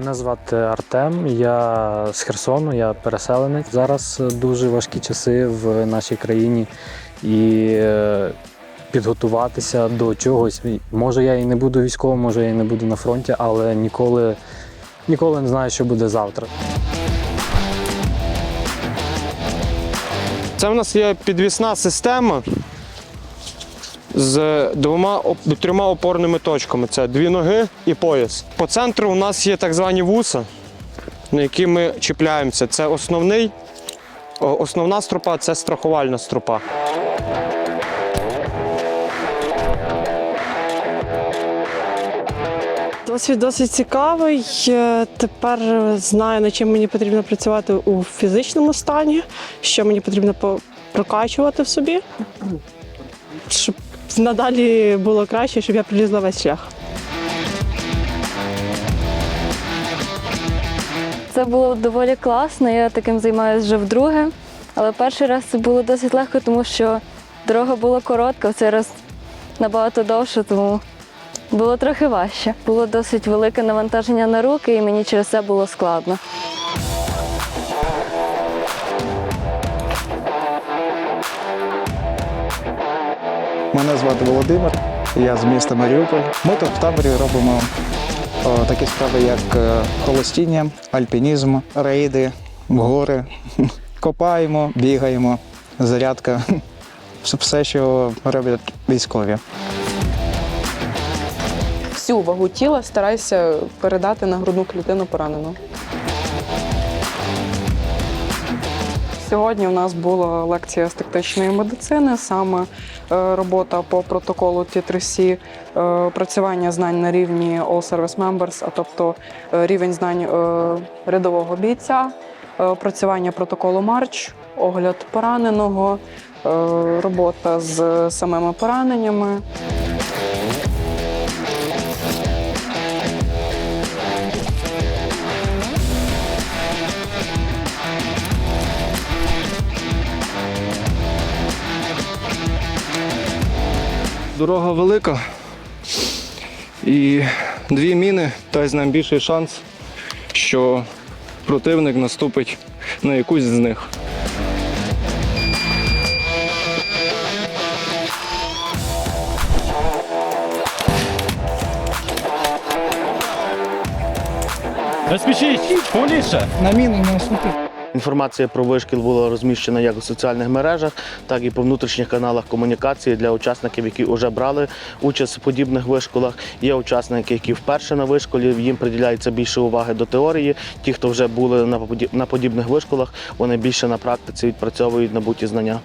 Мене звати Артем, я з Херсону, я переселенець. Зараз дуже важкі часи в нашій країні і е, підготуватися до чогось. Може, я і не буду військовим, може, я і не буду на фронті, але ніколи, ніколи не знаю, що буде завтра. Це в нас є підвісна система з двома трьома опорними точками. Це дві ноги і пояс. По центру у нас є так звані вуса, на які ми чіпляємося. Це основний, основна стропа це страхувальна стропа. Досвід досить цікавий. Е, Тепер знаю, над чим мені потрібно працювати у фізичному стані, що мені потрібно по- прокачувати в собі, щоб надалі було краще, щоб я пролізла весь шлях. Це було доволі класно. Я таким займаюся вже вдруге. Але перший раз це було досить легко, тому що дорога була коротка, в цей раз набагато довше, тому було трохи важче. Було досить велике навантаження на руки, і мені через це було складно. Мене звати Володимир, я з міста Маріуполь. Ми тут в таборі робимо о, такі справи, як е, холостіння, альпінізм, рейди, гори. Копаємо, бігаємо, зарядка. Все- що роблять військові. всю вагу тіла старайся передати на грудну клітину поранену. Сьогодні у нас була лекція з тактичної медицини, саме е, робота по протоколу Т3С, е, опрацювання знань на рівні All Service Members, а тобто е, рівень знань рядового бійця, опрацювання протоколу Марч, огляд пораненого, робота з самими пораненнями. Дорога велика і дві міни дасть нам більший шанс, що противник наступить на якусь з них. Не спішіть, повніше! На міну не наступить. Інформація про вишкіл була розміщена як у соціальних мережах, так і по внутрішніх каналах комунікації для учасників, які вже брали участь в подібних вишколах. Є учасники, які вперше на вишколі, їм приділяється більше уваги до теорії. Ті, хто вже були на подіб- на подібних вишколах, вони більше на практиці відпрацьовують набуті знання.